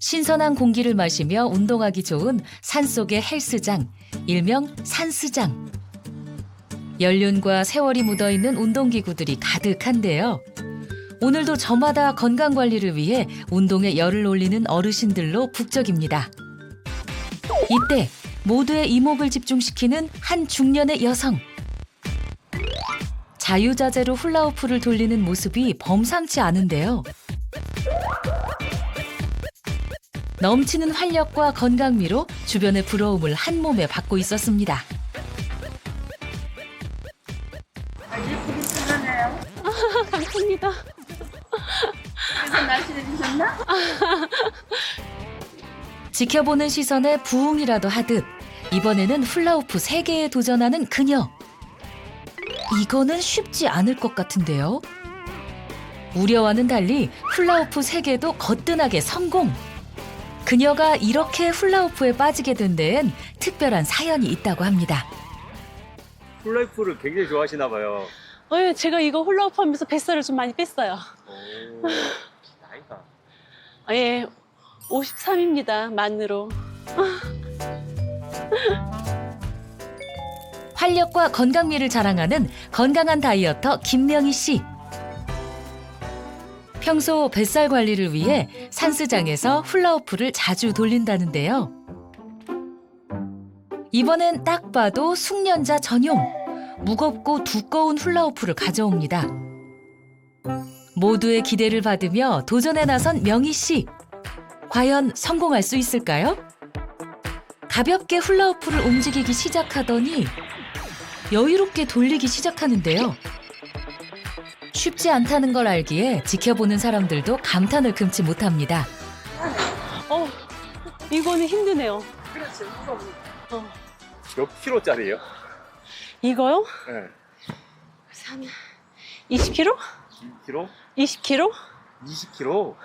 신선한 공기를 마시며 운동하기 좋은 산속의 헬스장, 일명 산스장. 연륜과 세월이 묻어있는 운동기구들이 가득한데요. 오늘도 저마다 건강 관리를 위해 운동에 열을 올리는 어르신들로 북적입니다. 이때 모두의 이목을 집중시키는 한 중년의 여성. 자유자재로 훌라후프를 돌리는 모습이 범상치 않은데요. 넘치는 활력과 건강미로 주변의 부러움을 한 몸에 받고 있었습니다. 예쁘게. 감사합니다. 그래서 주셨나? 지켜보는 시선에 부응이라도 하듯 이번에는 훌라후프 세개에 도전하는 그녀. 이거는 쉽지 않을 것 같은데요. 우려와는 달리 훌라후프 세개도 거뜬하게 성공. 그녀가 이렇게 훌라후프에 빠지게 된 데엔 특별한 사연이 있다고 합니다. 훌라이프를 굉장히 좋아하시나 봐요. 어, 예, 제가 이거 홀라후프 하면서 뱃살을 좀 많이 뺐어요. 오, 나이가. 아, 예, 53입니다. 만으로. 활력과 건강미를 자랑하는 건강한 다이어터 김명희 씨. 평소 뱃살 관리를 위해 산스장에서 훌라후프를 자주 돌린다는데요. 이번엔 딱 봐도 숙련자 전용 무겁고 두꺼운 훌라후프를 가져옵니다. 모두의 기대를 받으며 도전에 나선 명희 씨. 과연 성공할 수 있을까요? 가볍게 훌라후프를 움직이기 시작하더니 여유롭게 돌리기 시작하는데요. 쉽지 않다는 걸 알기에 지켜보는 사람들도 감탄을 금치 못합니다. 어, 이거는 힘드네요. 그렇죠. 무거워. 어, 몇 킬로짜리예요? 이거요? 네. 한 20kg? 2킬로? 20kg? 20킬로?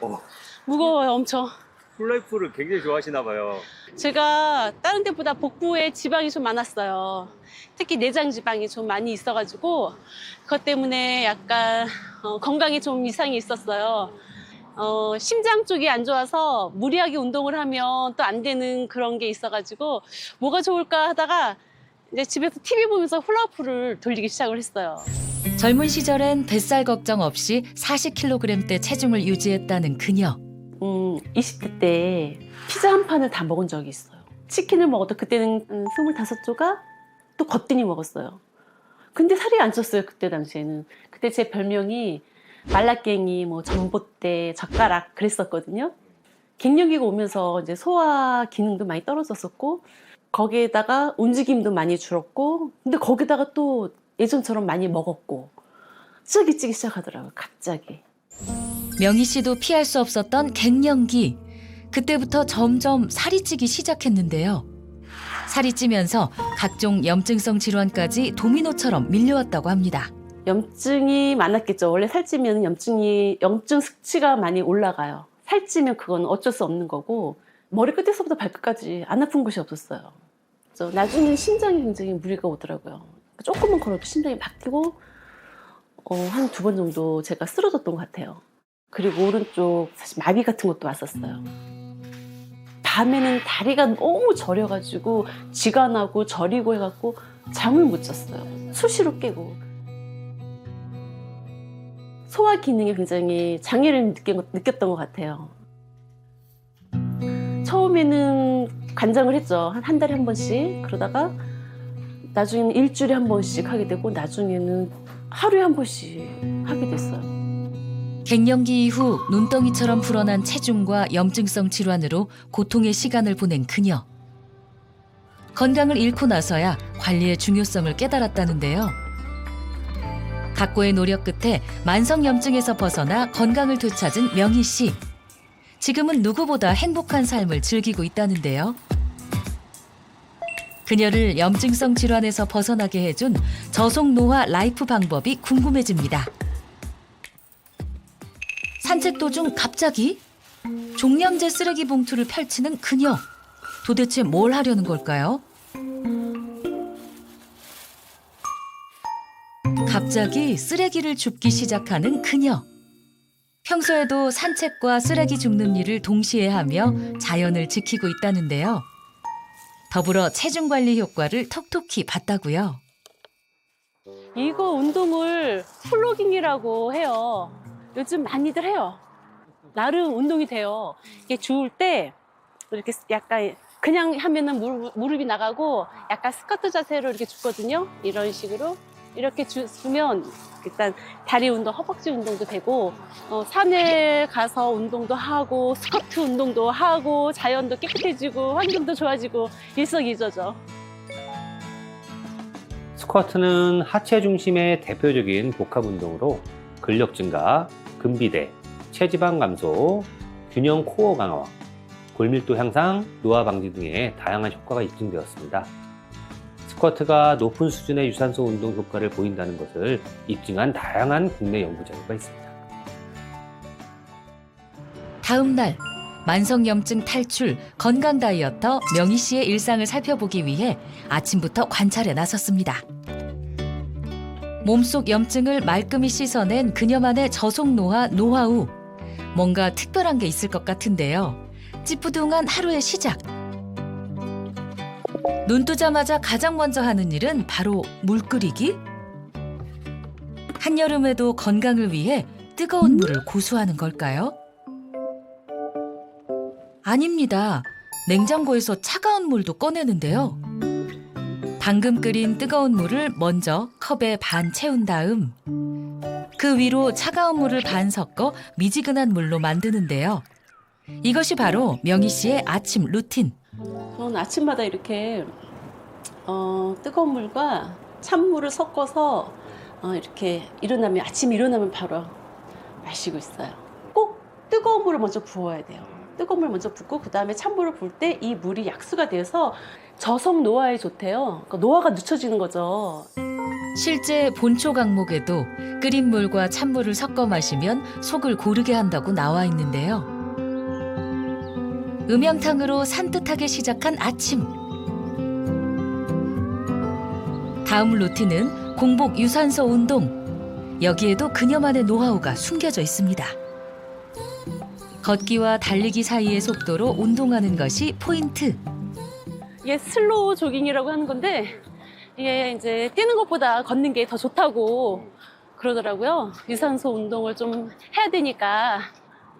어, 무거워요, 엄청. 훌라이프를 굉장히 좋아하시나 봐요. 제가 다른 데보다 복부에 지방이 좀 많았어요. 특히 내장 지방이 좀 많이 있어가지고 그것 때문에 약간 어, 건강에 좀 이상이 있었어요. 어, 심장 쪽이 안 좋아서 무리하게 운동을 하면 또 안 되는 그런 게 있어가지고 뭐가 좋을까 하다가 이제 집에서 TV 보면서 훌라후프를 돌리기 시작을 했어요. 젊은 시절엔 뱃살 걱정 없이 40kg대 체중을 유지했다는 그녀. 음, 20대 때 피자 한 판을 다 먹은 적이 있어요. 치킨을 먹어도 그때는 음, 25조각 또 거뜬히 먹었어요. 근데 살이 안 쪘어요, 그때 당시에는. 그때 제 별명이 말라깽이, 뭐 전봇대, 젓가락 그랬었거든요. 갱년기가 오면서 이제 소화 기능도 많이 떨어졌었고 거기에다가 움직임도 많이 줄었고 근데 거기다가 또 예전처럼 많이 먹었고 찌기 찌기 시작하더라고요, 갑자기. 명희 씨도 피할 수 없었던 갱년기. 그때부터 점점 살이 찌기 시작했는데요. 살이 찌면서 각종 염증성 질환까지 도미노처럼 밀려왔다고 합니다. 염증이 많았겠죠. 원래 살찌면 염증이 염증 수치가 많이 올라가요. 살찌면 그건 어쩔 수 없는 거고 머리 끝에서부터 발끝까지 안 아픈 곳이 없었어요. 그래서 나중에 심장이 굉장히 무리가 오더라고요. 조금만 걸어도 심장이 막히고 어, 한 두 번 정도 제가 쓰러졌던 것 같아요. 그리고 오른쪽 사실 마비 같은 것도 왔었어요. 밤에는 다리가 너무 저려가지고 쥐가 나고 저리고 해갖고 잠을 못 잤어요. 수시로 깨고. 소화 기능이 굉장히 장애를 느꼈던 것 같아요. 처음에는 관장을 했죠. 한, 한 달에 한 번씩. 그러다가 나중에는 일주일에 한 번씩 하게 되고 나중에는 하루에 한 번씩 하게 됐어요. 갱년기 이후 눈덩이처럼 불어난 체중과 염증성 질환으로 고통의 시간을 보낸 그녀. 건강을 잃고 나서야 관리의 중요성을 깨달았다는데요. 각고의 노력 끝에 만성 염증에서 벗어나 건강을 되찾은 명희 씨. 지금은 누구보다 행복한 삶을 즐기고 있다는데요. 그녀를 염증성 질환에서 벗어나게 해준 저속 노화 라이프 방법이 궁금해집니다. 산책 도중 갑자기 종량제 쓰레기 봉투를 펼치는 그녀. 도대체 뭘 하려는 걸까요? 갑자기 쓰레기를 줍기 시작하는 그녀. 평소에도 산책과 쓰레기 줍는 일을 동시에 하며 자연을 지키고 있다는데요. 더불어 체중 관리 효과를 톡톡히 봤다고요. 이거 운동을 플로깅이라고 해요. 요즘 많이들 해요. 나름 운동이 돼요. 이게 주울 때 이렇게 약간 그냥 하면은 무릎, 무릎이 나가고 약간 스쿼트 자세로 이렇게 줍거든요. 이런 식으로 이렇게 주, 주면 일단 다리 운동, 허벅지 운동도 되고 어, 산에 가서 운동도 하고 스쿼트 운동도 하고 자연도 깨끗해지고 환경도 좋아지고 일석이조죠. 스쿼트는 하체 중심의 대표적인 복합 운동으로 근력 증가, 근비대, 체지방 감소, 균형 코어 강화, 골밀도 향상, 노화 방지 등의 다양한 효과가 입증되었습니다. 스쿼트가 높은 수준의 유산소 운동 효과를 보인다는 것을 입증한 다양한 국내 연구 자료가 있습니다. 다음 날 만성염증 탈출 건강 다이어터 명희 씨의 일상을 살펴보기 위해 아침부터 관찰에 나섰습니다. 몸속 염증을 말끔히 씻어낸 그녀만의 저속 노화 노하우. 뭔가 특별한 게 있을 것 같은데요. 찌뿌둥한 하루의 시작. 눈 뜨자마자 가장 먼저 하는 일은 바로 물 끓이기. 한여름에도 건강을 위해 뜨거운 물을 고수하는 걸까요? 아닙니다. 냉장고에서 차가운 물도 꺼내는데요. 방금 끓인 뜨거운 물을 먼저 컵에 반 채운 다음 그 위로 차가운 물을 반 섞어 미지근한 물로 만드는데요. 이것이 바로 명희 씨의 아침 루틴. 저는 아침마다 이렇게 어, 뜨거운 물과 찬물을 섞어서 어, 이렇게 일어나면 아침 일어나면 바로 마시고 있어요. 꼭 뜨거운 물을 먼저 부어야 돼요. 뜨거운 물 먼저 붓고 그 다음에 찬물을 부을 때 이 물이 약수가 되어서 저속 노화에 좋대요. 그러니까 노화가 늦춰지는 거죠. 실제 본초 강목에도 끓인 물과 찬물을 섞어 마시면 속을 고르게 한다고 나와 있는데요. 음영탕으로 산뜻하게 시작한 아침. 다음 루틴은 공복 유산소 운동. 여기에도 그녀만의 노하우가 숨겨져 있습니다. 걷기와 달리기 사이의 속도로 운동하는 것이 포인트. 이게 슬로우 조깅이라고 하는 건데 이게 이제 뛰는 것보다 걷는 게 더 좋다고 그러더라고요. 유산소 운동을 좀 해야 되니까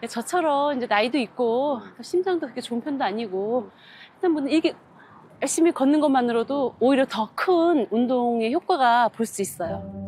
저처럼 이제 나이도 있고 심장도 그렇게 좋은 편도 아니고 하여튼 뭐 이게 열심히 걷는 것만으로도 오히려 더 큰 운동의 효과가 볼 수 있어요.